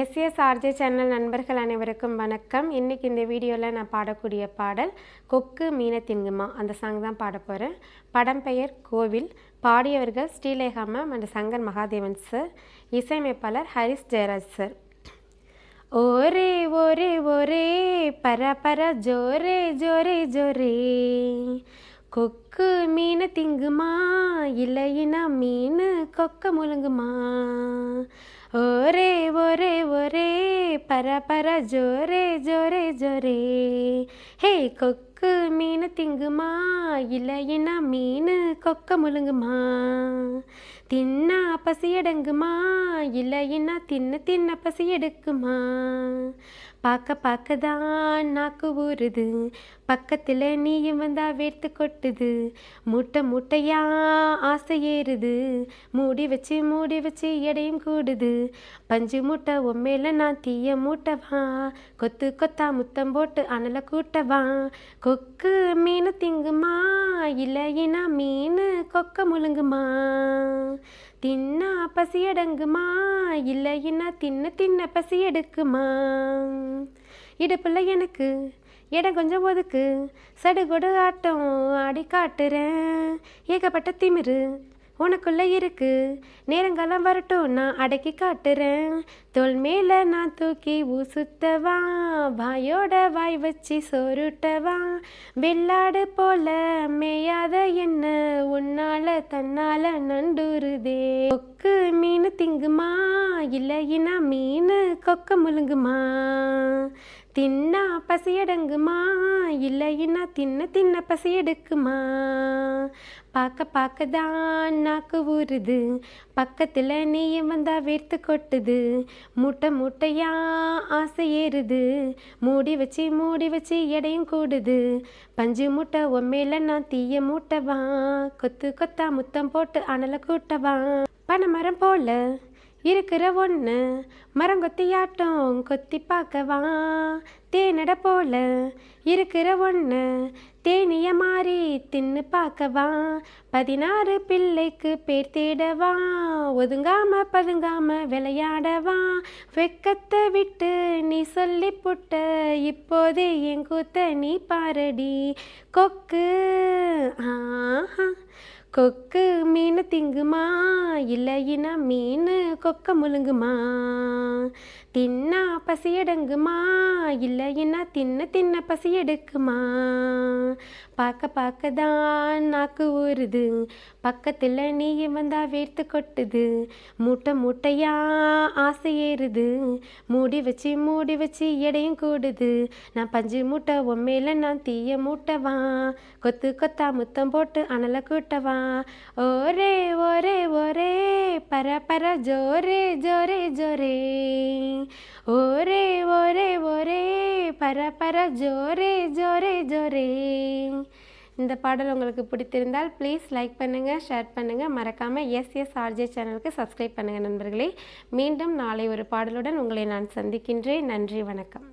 எஸ்எஸ்ஆர்ஜே channel நண்பர்கள் அனைவருக்கும் வணக்கம். இன்றைக்கி இந்த வீடியோவில் நான் பாடக்கூடிய பாடல் கொக்கு மீனை திங்குமா? அந்த சாங் தான் பாட போகிறேன் படம் பெயர் கோவில். பாடியவர்கள் ஸ்ரீலேகா அண்ட் சங்கர் மகாதேவன் சார் இசையமைப்பாளர் ஹரிஸ் ஜெயராஜ் சார் ஒரே ஒரே ஒரே பர பர ஜோரே ஜோரே ஜோரே. கொக்கு மீன் திங்குமா? இல்லையினா மீன் கொக்க முழுங்குமா? ஒரே ஒரே ஒரே பர பர ஜோரே ஜோரே ஜோரே. ஹே கொக்கு மீன் திங்குமா? இல்லையினா மீன் கொக்க முழுங்குமா? தின்னா பசி அடங்குமா இல்லைன்னா தின்ன தின்ன பசி எடுக்குமா பார்க்க பார்க்க தான் நாக்கு ஊறுது. பக்கத்தில் நீயும் வந்தா வேர்த்து கொட்டுது. மூட்டை மூட்டையா ஆசை ஏறுது. மூடி வச்சு மூடி வச்சு எடையும் கூடுது. பஞ்சு மூட்டை உண்மையில நான் தீய மூட்டவா? கொத்து கொத்தா முத்தம் போட்டு அனலை கூட்டவா? கொக்கு மீன் திங்குமா? இல்லைன்னா மீன் கொக்க முழுங்குமா? தின்னா பசி அடங்குமா இல்லைன்னா தின்ன தின்ன பசி எடுக்குமா இடுப்புல எனக்கு இடம் கொஞ்சம் ஒதுக்கு. சடுகொடு ஆட்டம் ஆடி காட்டுறேன். ஏகப்பட்ட திமிரு. உனக்குள்ள இருக்கு. நேரங்காலம் வரட்டும் நான் அடக்கி காட்டுறேன். தோல் மேல நான் தூக்கி ஊசுத்தவா? வாயோட வாய் வச்சு சோறுட்டவா? வெள்ளாடு போல மேயாத என்ன? உன்னால தன்னால நண்டுருதே கொக்கு மீன் திங்குமா? இல்லைன்னா மீன் கொக்க முழுங்குமா? தின்னா பசியடங்குமா? இல்லைன்னா தின்ன தின்ன பசி எடுக்குமா பார்க்க பார்க்க தான் நாக்கு ஊறுது. பக்கத்தில் நீயும் வந்தா வேர்த்து கொட்டுது. மூட்டை முட்டையா ஆசை ஏறுது. மூடி வச்சு மூடி வச்சு எடையும் கூடுது. பஞ்சு மூட்டை உண்மையில நான் தீய மூட்டவா? கொத்து கொத்தா முத்தம் போட்டு அனலை கூட்டவா? பனைமரம் போல இருக்கிற ஒன்று மரங்கொத்தியாட்டம் கொத்தி பார்க்கவா. தேனட போல இருக்கிற ஒன்று தேனிய மாறி தின்னு பார்க்கவா. பதினாறு பிள்ளைக்கு பேர் தேடவா. ஒதுங்காம பதுங்காம விளையாடவா. வெக்கத்தை விட்டு நீ சொல்லி புட்ட இப்போது என் கூத்த நீ பாரடி. கொக்கு ஆ கொக்கு மீன் திங்குமா? இல்லையினா மீன் கொக்க முழுங்குமா? தின்னா பசி அடங்குமா இல்லைன்னா தின்ன தின்ன பசி எடுக்குமா பார்க்க பார்க்க தான் நாக்கு ஊறுது. பக்கத்தில் நீ வந்தா வேர்த்து கொட்டுது. மூட்டை மூட்டையா ஆசை ஏறுது. மூடி வச்சு மூடி வச்சு எடையும் கூடுது. நான் பஞ்சு மூட்டை உண்மையில நான் தீய மூட்டவா? கொத்து கொத்தா முத்தம் போட்டு அனலை கூட்டவா? ஒரே ஒரே ஒரே பர பர ஜோரே ஜோரே ஜோரே. ஒரே ஒரே ஒரே பர பர ஜோரே ஜோரே ஜோரே. இந்த பாடல் உங்களுக்கு பிடித்திருந்தால் ப்ளீஸ் லைக் பண்ணுங்கள் ஷேர் பண்ணுங்கள் மறக்காமல் எஸ்எஸ் ஆர்ஜே சேனலுக்கு சப்ஸ்கிரைப் பண்ணுங்கள் நண்பர்களே. மீண்டும் நாளை ஒரு பாடலுடன் உங்களை நான் சந்திக்கின்றேன். நன்றி வணக்கம்.